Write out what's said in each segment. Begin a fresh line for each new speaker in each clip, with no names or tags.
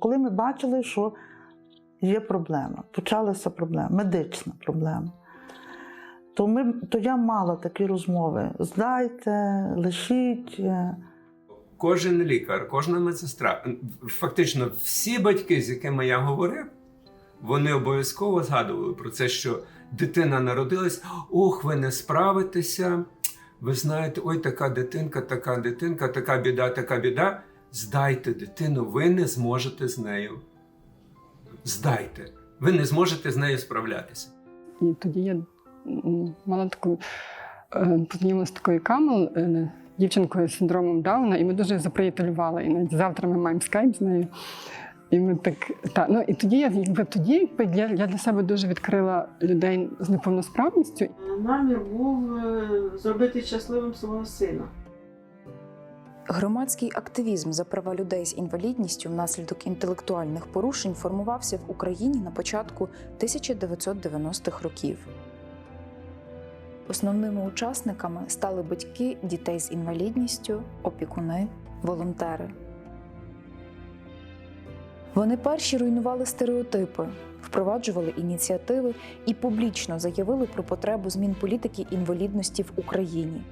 Коли ми бачили, що є проблема, почалася проблема, медична проблема, то, ми, то я мала такі розмови: здайте, лишіть. е,
Кожен лікар, кожна медсестра, фактично всі батьки, з якими я говорив, вони обов'язково згадували про це, що дитина народилась, ох, ви не справитеся. Ви знаєте, ой, така дитинка, така дитинка, така біда, така біда. Здайте дитину, ви не зможете з нею. Здайте, ви не зможете з нею справлятися.
І тоді я мала таку е, познайомилася з такою камел, е, дівчинкою з синдромом Дауна, і ми дуже заприятелювали. І навіть завтра ми маємо скайп з нею. І ми так, та, ну, і тоді я якби тоді якби, я, я для себе дуже відкрила людей з неповносправністю.
Намір був е, зробити щасливим свого сина.
Громадський активізм за права людей з інвалідністю внаслідок інтелектуальних порушень формувався в Україні на початку 1990-х років. Основними учасниками стали батьки дітей з інвалідністю, опікуни, волонтери. Вони перші руйнували стереотипи, впроваджували ініціативи і публічно заявили про потребу змін політики інвалідності в Україні.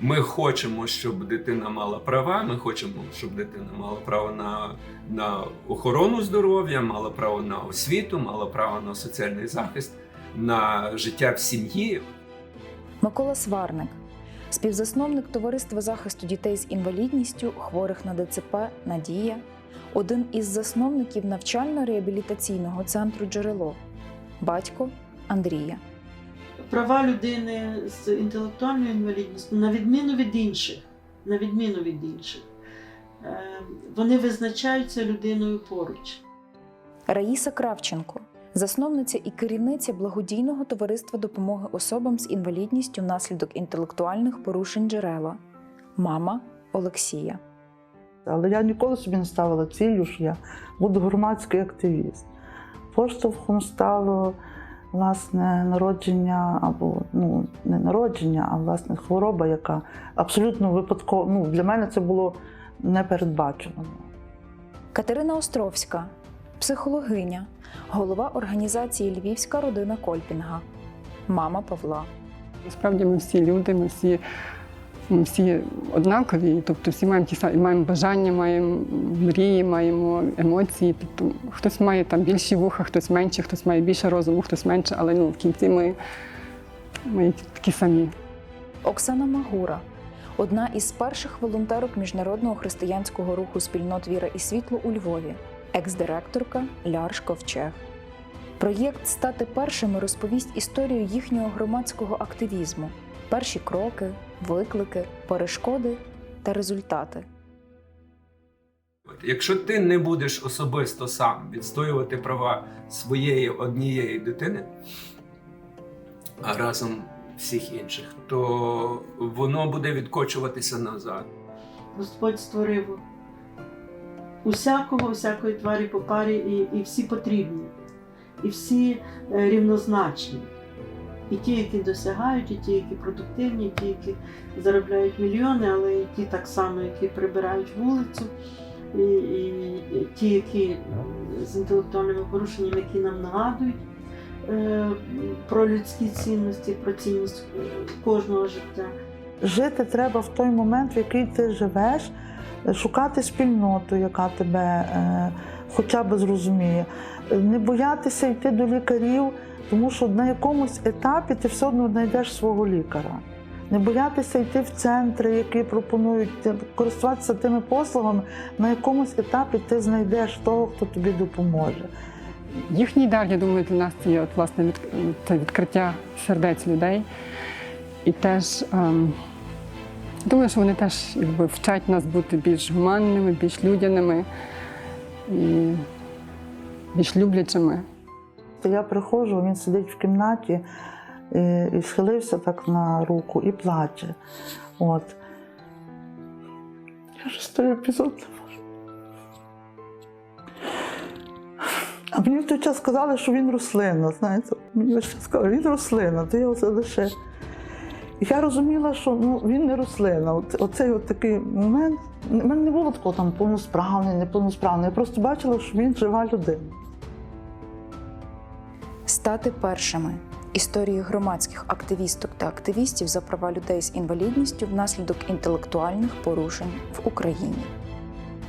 Ми хочемо, щоб дитина мала права. Ми хочемо, щоб дитина мала право на, на охорону здоров'я, мала право на освіту, мала право на соціальний захист, на життя в сім'ї.
Микола Сварник, співзасновник Товариства захисту дітей з інвалідністю, хворих на ДЦП Надія, один із засновників навчально-реабілітаційного центру Джерело, батько Андрія.
Права людини з інтелектуальною інвалідністю, на відміну від інших, на відміну від інших, е, вони визначаються людиною поруч.
Раїса Кравченко, засновниця і керівниця благодійного товариства допомоги особам з інвалідністю внаслідок інтелектуальних порушень джерела, мама Олексія.
Але я ніколи собі не ставила цілю, що я буду громадський активіст. Поштовхом стало власне народження або ну не народження, а власне хвороба, яка абсолютно випадково ну, для мене це було непередбачено.
Катерина Островська, психологиня, голова організації Львівська родина Кольпінга, мама Павла.
Насправді ми всі люди, ми всі, ми всі однакові, тобто всі маємо ті самі маємо бажання, маємо мрії, маємо емоції. Тобто хтось має там більші вуха, хтось менше, хтось має більше розуму, хтось менше, але ну, в кінці ми, ми такі самі.
Оксана Магура, одна із перших волонтерок міжнародного християнського руху спільнот Віра і світло у Львові, екс-директорка Лярш Ковчег. Проєкт Стати першими розповість історію їхнього громадського активізму, перші кроки, виклики, перешкоди та результати.
Якщо ти не будеш особисто сам відстоювати права своєї однієї дитини, а разом всіх інших, то воно буде відкочуватися назад.
Господь створив усякого, всякої тварі по парі, і, і всі потрібні, і всі е, рівнозначні. І ті, які досягають, і ті, які продуктивні, і ті, які заробляють мільйони, але і ті так само, які прибирають вулицю, і, і, ті, які з інтелектуальними порушеннями, які нам нагадують е, про людські цінності, про цінність е, кожного життя.
Жити треба в той момент, в який ти живеш, шукати спільноту, яка тебе е, хоча б зрозуміє, не боятися йти до лікарів, тому що на якомусь етапі ти все одно знайдеш свого лікаря. Не боятися йти в центри, які пропонують користуватися тими послугами, на якомусь етапі ти знайдеш того, хто тобі допоможе.
Їхній дар, я думаю, для нас є от, власне від, це відкриття сердець людей. І теж ем, думаю, що вони теж якби, вчать нас бути більш гуманними, більш людяними і більш люблячими.
То я приходжу, він сидить в кімнаті і, і схилився так на руку і плаче. От. Я вже той епізод. А мені в той час сказали, що він рослина, знаєте. Мені весь час сказали, він рослина, то я оце лише. Я розуміла, що ну, він не рослина. От, оцей от такий момент. У мене не було такого там повносправний, неповносправний. Я просто бачила, що він жива людина.
Стати першими. Історії громадських активісток та активістів за права людей з інвалідністю внаслідок інтелектуальних порушень в Україні.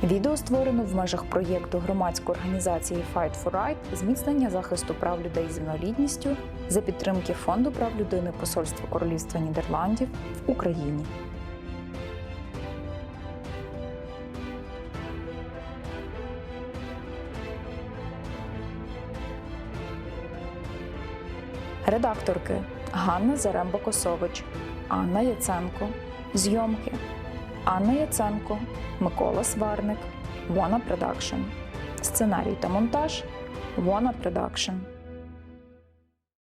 Відео створено в межах проєкту громадської організації Fight for Right зміцнення захисту прав людей з інвалідністю за підтримки Фонду прав людини Посольства Королівства Нідерландів в Україні. Редакторки Ганна Заремба-Косович, Анна Яценко. Зйомки Анна Яценко, Микола Сварник, Вона Продакшн. Сценарій та монтаж Вона Продакшн.